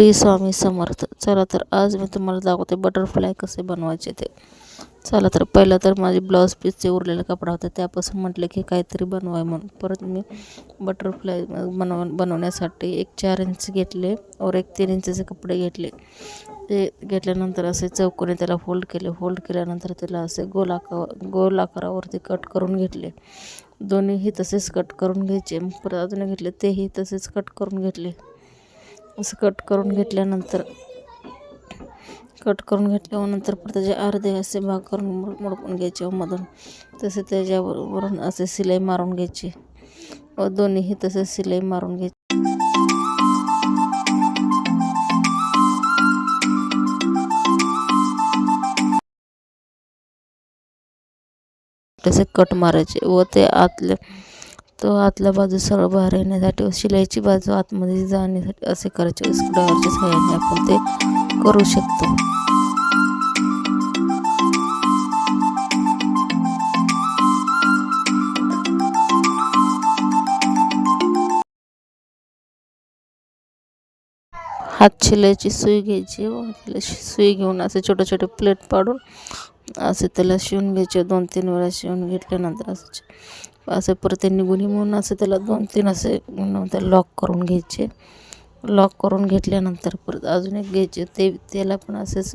श्री स्वामी समर्थ. चला तर आज मी तुम्हाला दाखवते बटरफ्लाय कसे बनवायचे ते. चला तर पहिलं तर माझे ब्लाऊज पीसचे उरलेला कपडा होता त्यापासून म्हटलं की काहीतरी बनवाय म्हणून. परत मी बटरफ्लाय बनव बनवण्यासाठी एक चार इंच घेतले और एक तीन इंचचे कपडे घेतले. ते घेतल्यानंतर असे चौकोनी त्याला फोल्ड केले. फोल्ड केल्यानंतर त्याला असे गोल आकार गोल आकारावरती कट करून घेतले. दोन्हीही तसेच कट करून घ्यायचे. परत अजून घेतले. तेही तसेच कट करून घेतले. असं कट करून घेतल्यानंतर कट करून घेतल्यानंतर पर त्याचे अर्धे असे भाग करून मोडपून घ्यायचे व मधून. तसे त्याच्यावरून असे शिलाई मारून घ्यायची. व दोन्हीही तसे शिलाई मारून घ्यायची. तसे कट मारायचे व ते आतले तो आतल्या बाजू सरळ बाहेर येण्यासाठी व शिलाईची बाजू आतमध्ये जाण्यासाठी असे करायचे. स्क्रूड्रायव्हरच्या सहाय्याने आपण ते करू शकतो. हात शिलाईची सुई घ्यायची व त्याला सुई घेऊन असे छोटे छोटे प्लेट पाडून असे त्याला शिवून घ्यायचे. दोन तीन वेळा शिवून घेतल्यानंतर असं असे परत निघून म्हणून असे त्याला दोन तीन असे त्याला लॉक करून घ्यायचे. लॉक करून घेतल्यानंतर परत अजून एक घ्यायचे. ते त्याला पण असेच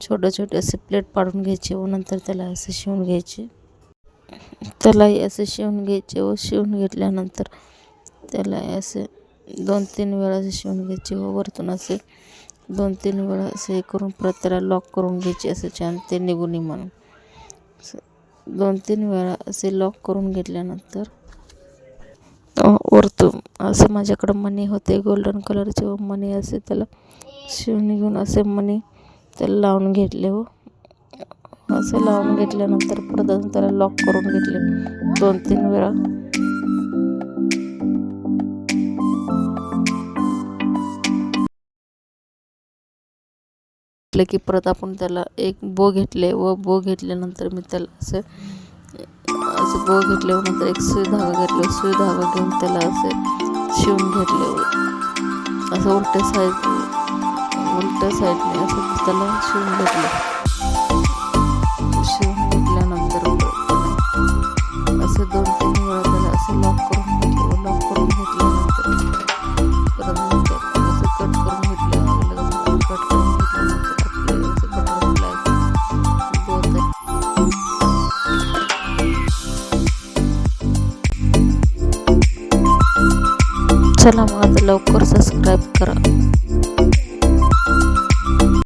छोटे छोटे असे प्लेट पाडून घ्यायचे व नंतर त्याला असे शिवून घ्यायचे. त्यालाही असे शिवून घ्यायचे व शिवून घेतल्यानंतर त्याला असे दोन तीन वेळा असे शिवून घ्यायचे व वरतून असे दोन तीन वेळा असे हे करून परत त्याला लॉक करून घ्यायचे असे छान ते निघून म्हणून. दोन तीन वेळा असे लॉक करून घेतल्यानंतर वरतून असे माझ्याकडं मणी होते गोल्डन कलरचे व मणी असे त्याला शिवून घेऊन असे मणी त्याला लावून घेतले व असे लावून घेतल्यानंतर परत त्याला लॉक करून घेतले. दोन तीन वेळा. म्हटलं की परत आपण त्याला एक बो घेतले व बो घेतल्यानंतर मी त्याला असे असं बो घेतल्यानंतर नंतर एक सुई धागा घेतले सुई धागा घेऊन त्याला असे शिवून घेतले असं उलट्या साईड उलट्या साईडने असं त्याला शिवून घेतलं. चला मग लवकर सबस्क्राईब करा.